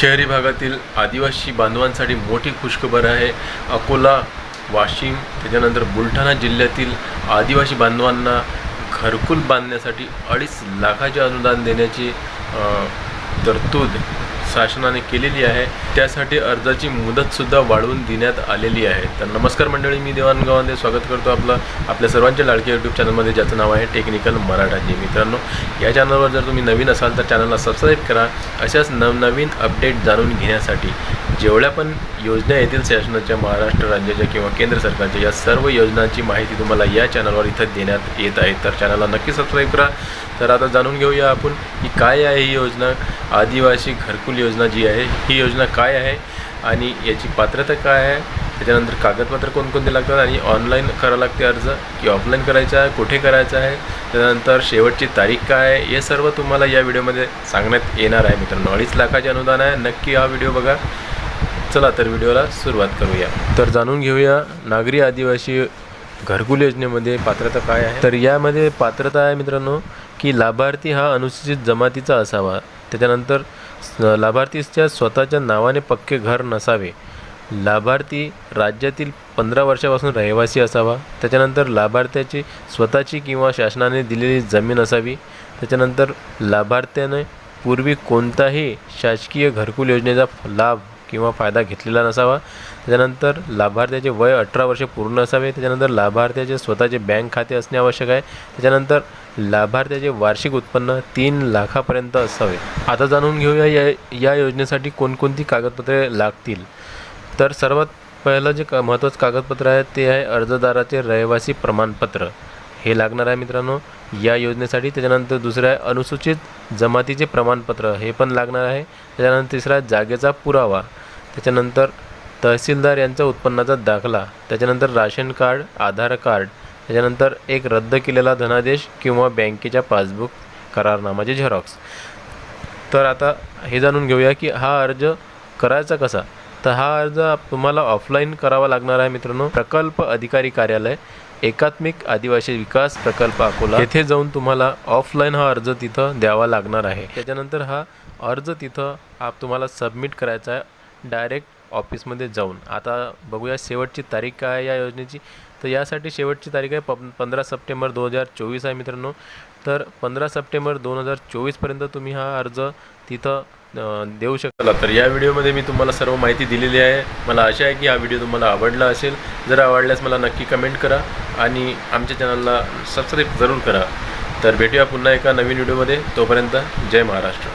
शहरी भागातील आदिवासी बांधवांसाठी मोठी खुशखबर आहे. अकोला वाशिम त्याच्यानंतर बुलढाणा जिल्ह्यातील आदिवासी बांधवांना घरकुल बांधण्यासाठी अडीच लाखाचे अनुदान देण्याची तरतूद शासनाने केलेली आहे. त्यासाठी अर्जाची मुदतसुद्धा वाढवून देण्यात आलेली आहे. तर नमस्कार मंडळी मी देवान गावांदे. स्वागत करतो आपलं आपल्या सर्वांच्या लाडक्या यूट्यूब चॅनलमध्ये ज्याचं नाव आहे टेक्निकल मराठाजी मित्रांनो या चॅनलवर जर तुम्ही नवीन असाल तर चॅनलला सबस्क्राईब करा. अशाच नवनवीन अपडेट जाणून घेण्यासाठी जेवढ्या पण योजना येतील शासनाच्या महाराष्ट्र राज्याच्या किंवा केंद्र सरकारच्या या सर्व योजनांची माहिती तुम्हाला या चॅनलवर इथं देण्यात येत आहे. तर चॅनलला नक्की सबस्क्राईब करा. तर आता जाणून घेऊया आपण की काय आहे ही योजना. आदिवासी घरकुल योजना जी आहे ही योजना काय आहे आणि याची पात्रता काय आहे त्याच्यानंतर कागदपत्र कोणकोणते लागतात आणि ऑनलाईन करावं लागते अर्ज की ऑफलाईन करायचा आहे कुठे करायचा आहे त्यानंतर शेवटची तारीख काय आहे हे सर्व तुम्हाला या व्हिडिओमध्ये सांगण्यात येणार आहे मित्रांनो. अडीच लाखाचे अनुदान आहे नक्की हा व्हिडिओ बघा. चला तर व्हिडिओला सुरुवात करूया. तर जाणून घेऊया नागरी आदिवासी घरकुल योजनेमध्ये पात्रता काय आहे? तर यामध्ये पात्रता आहे मित्रांनो की लाभार्थी हा अनुसूचित जमातीचा असावा. त्याच्यानंतर लाभार्थीच्या स्वतःच्या नावाने पक्के घर नसावे. लाभार्थी राज्यातील पंधरा वर्षापासून रहिवासी असावा. त्याच्यानंतर लाभार्थ्याची स्वतःची किंवा शासनाने दिलेली जमीन असावी. त्याच्यानंतर लाभार्थ्याने पूर्वी कोणताही शासकीय घरकुल योजनेचा लाभ किंवा फायदा घेतलेला नसावा. त्याच्यानंतर लाभार्थ्याचे वय अठरा वर्षे पूर्ण असावे. त्याच्यानंतर लाभार्थ्याचे स्वतःचे बँक खाते असणे आवश्यक आहे. त्याच्यानंतर लाभार्थ्याचे वार्षिक उत्पन्न तीन लाखापर्यंत असावे. आता जाणून घेऊया या या योजनेसाठी कोणकोणती कागदपत्रे लागतील? तर सर्वात पहिलं जे का महत्त्वाचं कागदपत्र आहे ते आहे अर्जदाराचे रहिवासी प्रमाणपत्र. हे लागणार आहे मित्रांनो. या योजनेसाठी त्याच्यानंतर दुसरं आहे अनुसूचित जमातीचे प्रमाणपत्र. हे पण लागणार आहे. त्याच्यानंतर तिसरा आहे जागेचा पुरावा. त्याच्यानंतर तहसीलदार यांचा उत्पन्नाचा दाखला. त्याच्यानंतर राशन कार्ड आधार कार्ड. त्याच्यानंतर एक रद्द केलेला धनादेश किंवा बँकेच्या पासबुक करारनामाचे झेरॉक्स. तर आता हे जाणून घेऊया की हा अर्ज करायचा कसा? तर हा अर्ज तुम्हाला ऑफलाईन करावा लागणार आहे मित्रांनो. प्रकल्प अधिकारी कार्यालय एकात्मिक आदिवासी विकास प्रकल्प अकोला. येथे जाऊन तुम्हाला ऑफलाईन हा अर्ज तिथं द्यावा लागणार आहे. त्याच्यानंतर हा अर्ज तिथं हा तुम्हाला सबमिट करायचा आहे. डायरेक्ट ऑफिसमध्ये जाऊन. आता बघूया शेवटची तारीख काय आहे या योजनेची. तर यासाठी शेवटची तारीख आहे प पंधरा सप्टेंबर दोन हजार चोवीस आहे मित्रांनो. तर पंधरा सप्टेंबर दोन हजार चोवीसपर्यंत तुम्ही हा अर्ज तिथं देऊ शकला. तर या व्हिडिओमध्ये मी तुम्हाला सर्व माहिती दिलेली आहे. मला आशा आहे की हा व्हिडिओ तुम्हाला आवडला असेल. जर आवडल्यास मला नक्की कमेंट करा आणि आमच्या चॅनलला सबस्क्राईब जरूर करा. तर भेटूया पुन्हा एका नवीन व्हिडिओमध्ये. तोपर्यंत जय महाराष्ट्र.